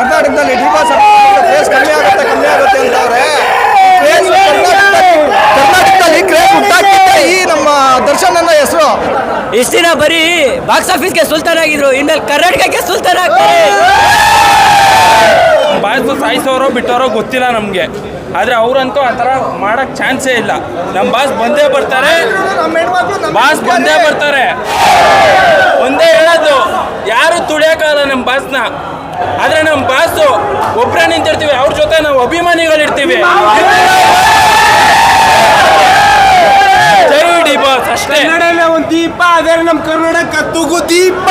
ಕರ್ನಾಟಕದಲ್ಲಿ ಡಿ ಸರ್ಕಾರ ಕ್ರೇಜ್ ಕಮ್ಮಿ ಆಗುತ್ತೆ ಕಮ್ಮಿ ಆಗುತ್ತೆ ಅಂತ ಅವ್ರೆ ಕ್ರೇಜ್ ಕರ್ನಾಟಕದಲ್ಲಿ ಕ್ರೇಜ್ ಹುಟ್ಟಾಕಿದ್ದೆ ಈ ನಮ್ಮ ದರ್ಶನ್ ಅನ್ನೋ ಹೆಸರು. ಇಷ್ಟು ದಿನ ಬರೀ ಬಾಕ್ಸ್ ಆಫೀಸ್ಗೆ ಸುಲ್ತಾನ ಆಗಿದ್ರು ಇನ್ಮೇಲೆ ಕರ್ನಾಟಕಕ್ಕೆ ಸುಲ್ತಾನ ಆಗ್ತಾರೆ. ಬಾಯ್ಸು ಸಾಯಿಸೋರೋ ಬಿಟ್ಟೋರೋ ಗೊತ್ತಿಲ್ಲ ನಮಗೆ. ಆದರೆ ಅವ್ರಂತೂ ಆ ಥರ ಮಾಡೋಕ್ಕೆ ಚಾನ್ಸೇ ಇಲ್ಲ. ನಮ್ಮ ಬಾಸ್ ಬಂದೇ ಬರ್ತಾರೆ. ಬಾಸ್ ಬಂದೇ ಬರ್ತಾರೆ. ಒಂದೇ ಹೇಳೋದು ಯಾರು ತುಳಿಯೋಕ್ಕಾಗಲ್ಲ ನಮ್ಮ ಬಾಸ್ನ ಆದರೆ ನಮ್ಮ ಬಾಸು ಒಬ್ಬರೇ ನಿಂತಿರ್ತೀವಿ ಅವ್ರ ಜೊತೆ ನಾವು ಅಭಿಮಾನಿಗಳಿರ್ತೀವಿ. ಇರ್ತೀವಿ ಬಾಸ್ ಅಷ್ಟೇ. ಕನ್ನಡನೇ ಒಂದು ದೀಪ ಅದೇ ನಮ್ಮ ಕರ್ನಾಟಕ ಕತ್ತುಗು ದೀಪ.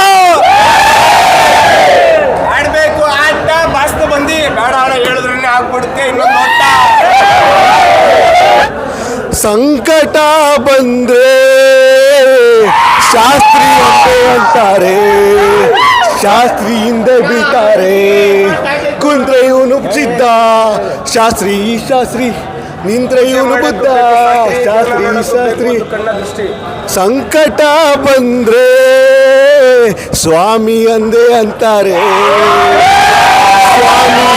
ಆಡ್ಬೇಕು ಆಟ ಬಾಸ್ತು ಬಂದು. ಬೇಡ ಆಡ ಹೇಳಿದ್ರೆ ಆಗ್ಬಿಡುತ್ತೆ ಇನ್ನೊಂದು ಸಂಕಟ ಬಂದ್ರೆ ಶಾಸ್ತ್ರಿ ಅಂತೆ ಅಂತಾರೆ ಶಾಸ್ತ್ರಿಯಿಂದ ಬೀಳ್ತಾರೆ. ಕುಂದ್ರೆ ಇವನು ಸಿದ್ಧ ಶಾಸ್ತ್ರಿ ಶಾಸ್ತ್ರಿ ನಿಂತ್ರೆ ಇವನು ಬುದ್ಧ ಶಾಸ್ತ್ರಿ ಶಾಸ್ತ್ರಿ. ಸಂಕಟ ಬಂದ್ರೆ ಸ್ವಾಮಿ ಅಂದೆ ಅಂತಾರೆ. ಸ್ವಾಮಿ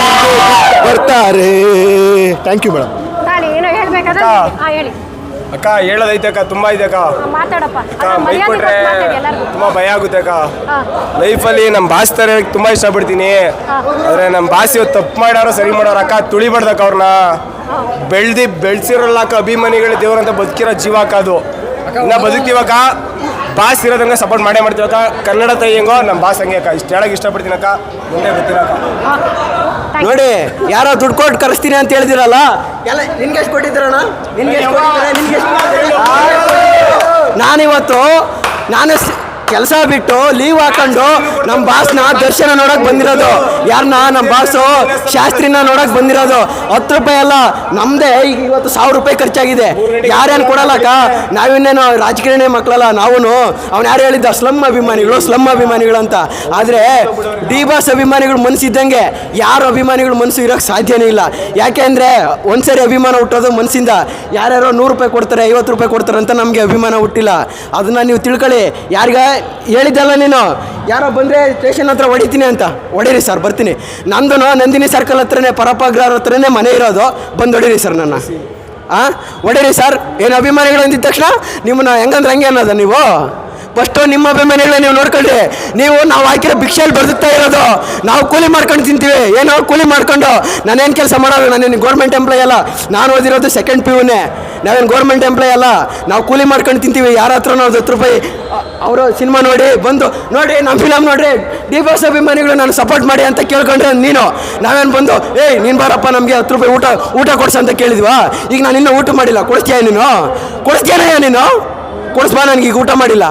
ಬರ್ತಾರೆ. ಥ್ಯಾಂಕ್ ಯು ಮೇಡಮ್ ಅಕ್ಕ ಹೇಳೋದೈತೆ ಅಕ್ಕ ತುಂಬಾ ಇದೆ ಅಕ್ಕ. ಮಾತಾಡಪ್ಪ. ಅಕ್ಕ ಕೊಟ್ರೆ ತುಂಬಾ ಭಯ ಆಗುತ್ತೆ ಅಕ್ಕ. ಲೈಫಲ್ಲಿ ನಮ್ಮ ಬಾಸ್ ತರ ತುಂಬಾ ಇಷ್ಟಪಡ್ತೀನಿ. ಆದ್ರೆ ನಮ್ಮ ಬಾಸ್ ಇವತ್ತು ತಪ್ಪು ಮಾಡೋರು ಸರಿ ಮಾಡೋರು ಅಕ್ಕ ತುಳಿಬಾರ್ದಕ್ಕ ಅವ್ರನ್ನ ಬೆಳ್ದಿ ಬೆಳ್ಸಿರಲ್ಲ ಅಕ್ಕ ಅಭಿಮಾನಿಗಳು ದೇವರಂತ ಬದುಕಿರೋ ಜೀವ ಅಕ್ಕ ಅದು. ಇನ್ನ ಬದುಕ್ತೀವಕ್ಕ ಬಾಸ್ ಇರೋದಂಗೆ ಸಪೋರ್ಟ್ ಮಾಡೇ ಮಾಡ್ತೀವಕ್ಕ ಕನ್ನಡ ತಾಯಿ ಹೆಂಗೋ ನಮ್ಮ ಬಾಸ್ ಹಂಗೆ ಅಕ್ಕ. ಇಷ್ಟು ಹೇಳಕ್ ಇಷ್ಟಪಡ್ತೀನಿ ಅಕ್ಕ. ಮುಂದೆ ಗೊತ್ತಿರಕ್ಕ ನೋಡಿ ಯಾರೋ ದುಡ್ಡು ಕೊಟ್ಟು ಕರೆಸ್ತೀನಿ ಅಂತ ಹೇಳಿದಿರಲ್ಲ? ಎಲ್ಲ ನಿನ್ಗೆ ಎಷ್ಟು ಕೊಟ್ಟಿದ್ದೀರಣ್ಣ? ನಿನ್ಗೆ ಎಷ್ಟು ಕೊಟ್ಟಿದ್ದಾರೆ? ನಿನ್ಗೆ ಎಷ್ಟು ನಾನಿವತ್ತು ನಾನು ಕೆಲಸ ಬಿಟ್ಟು ಲೀವ್ ಹಾಕೊಂಡು ನಮ್ಮ ಬಾಸ್ನ ದರ್ಶನ ನೋಡಕ್ ಬಂದಿರೋದು. ಯಾರನ್ನ ನಮ್ಮ ಬಾಸು ಶಾಸ್ತ್ರಿನ ನೋಡಕ್ ಬಂದಿರೋದು. ಹತ್ತು ರೂಪಾಯಿ ಅಲ್ಲ, ನಮ್ದೇ. ಈಗ ಇವತ್ತು ಸಾವಿರ ರೂಪಾಯಿ ಖರ್ಚಾಗಿದೆ. ಯಾರೇನು ಕೊಡಲ್ಲಕ್ಕ? ನಾವಿನ್ನೇನು ರಾಜಕಾರಣಿ ಮಕ್ಕಳಲ್ಲ ನಾವು ಅವ್ನು ಯಾರು ಹೇಳಿದ್ದ? ಸ್ಲಮ್ ಅಭಿಮಾನಿಗಳು ಸ್ಲಮ್ ಅಭಿಮಾನಿಗಳು ಅಂತ. ಆದರೆ ಡಿ ಬಾಸ್ ಅಭಿಮಾನಿಗಳು ಮನಸ್ಸಿದ್ದಂಗೆ ಯಾರು ಅಭಿಮಾನಿಗಳು ಮನಸ್ಸು ಇರೋಕ್ಕೆ ಸಾಧ್ಯನೇ ಇಲ್ಲ. ಯಾಕೆ ಅಂದರೆ ಒಂದ್ಸರಿ ಅಭಿಮಾನ ಹುಟ್ಟೋದು ಮನಸ್ಸಿಂದ ಯಾರ್ಯಾರೋ ನೂರು ರೂಪಾಯಿ ಕೊಡ್ತಾರೆ, ಐವತ್ತು ರೂಪಾಯಿ ಕೊಡ್ತಾರೆ ಅಂತ ನಮಗೆ ಅಭಿಮಾನ ಹುಟ್ಟಿಲ್ಲ. ಅದನ್ನು ನೀವು ತಿಳ್ಕೊಳ್ಳಿ. ಯಾರಿಗ ಹೇಳಿದ್ದಲ್ಲ ನೀನು? ಯಾರೋ ಬಂದರೆ ಸ್ಟೇಷನ್ ಹತ್ರ ಹೊಡಿತೀನಿ ಅಂತ. ಹೊಡೀರಿ ಸರ್ ಬರ್ತೀನಿ. ನಂದು ನಂದಿನಿ ಸರ್ಕಲ್ ಹತ್ರನೇ ಪರಪಾಗ್ರವ್ರ ಹತ್ರನೇ ಮನೆ ಇರೋದು. ಬಂದು ಹೊಡೀರಿ ಸರ್ ನನ್ನ. ಹಾಂ ಹೊಡೀರಿ ಸರ್ ಏನು ಅಭಿಮಾನಿಗಳು ಅಂದಿದ ತಕ್ಷಣ ನಿಮ್ಮನ್ನ ಹೆಂಗಂದ್ರೆ ಹಂಗೆ ಅನ್ನೋದ ನೀವು? ಫಸ್ಟು ನಿಮ್ಮ ಅಭಿಮಾನಿಗಳನ್ನ ನೀವು ನೋಡ್ಕೊಳ್ಳಿ ನೀವು ನಾವು ಹಾಕಿರೋ ಭಿಕ್ಷೆಯಲ್ಲಿ ಬದುಕ್ತಾ ಇರೋದು, ನಾವು ಕೂಲಿ ಮಾಡ್ಕೊಂಡು ತಿಂತೀವಿ. ಏನೋ ಕೂಲಿ ಮಾಡ್ಕೊಂಡು, ನಾನೇನು ಕೆಲಸ ಮಾಡೋದು, ನಾನೇನು ಗೌರ್ಮೆಂಟ್ ಎಂಪ್ಲಾಯ್ ಅಲ್ಲ, ನಾನು ಓದಿರೋದು ಸೆಕೆಂಡ್ ಪಿ ಯುನೇ ನಾವೇನು ಗೌರ್ಮೆಂಟ್ ಎಂಪ್ಲಾಯ್ ಅಲ್ಲ, ನಾವು ಕೂಲಿ ಮಾಡ್ಕೊಂಡು ತಿಂತೀವಿ, ಯಾರ ಹತ್ರ ನಾವು ಹತ್ತು ರೂಪಾಯಿ. ಅವರು ಸಿನಿಮಾ ನೋಡಿ, ಬಂದು ನೋಡಿ ನಮ್ಮ ಫಿಲಮ್ ನೋಡಿರಿ ಡಿ ಅಭಿಮಾನಿಗಳು ನಾನು ಸಪೋರ್ಟ್ ಮಾಡಿ ಅಂತ ಕೇಳ್ಕೊಂಡ್ರೆ ನೀನು. ನಾವೇನು ಬಂದು, ಏಯ್, ನೀನು ಬಾರಪ್ಪ, ನಮಗೆ ಹತ್ತು ರೂಪಾಯಿ ಊಟ ಊಟ ಕೊಡ್ಸ ಅಂತ ಕೇಳಿದ್ವಾ? ಈಗ ನಾನು ಇನ್ನೂ ಊಟ ಮಾಡಿಲ್ಲ. ಕೊಡ್ತೀಯ ನೀನು? ಕೊಡ್ತೀಯನಯ್ಯ ನೀನು? ಕೊಡಿಸ್ಬಾ ನನಗೆ ಊಟ ಮಾಡಿಲ್ಲ.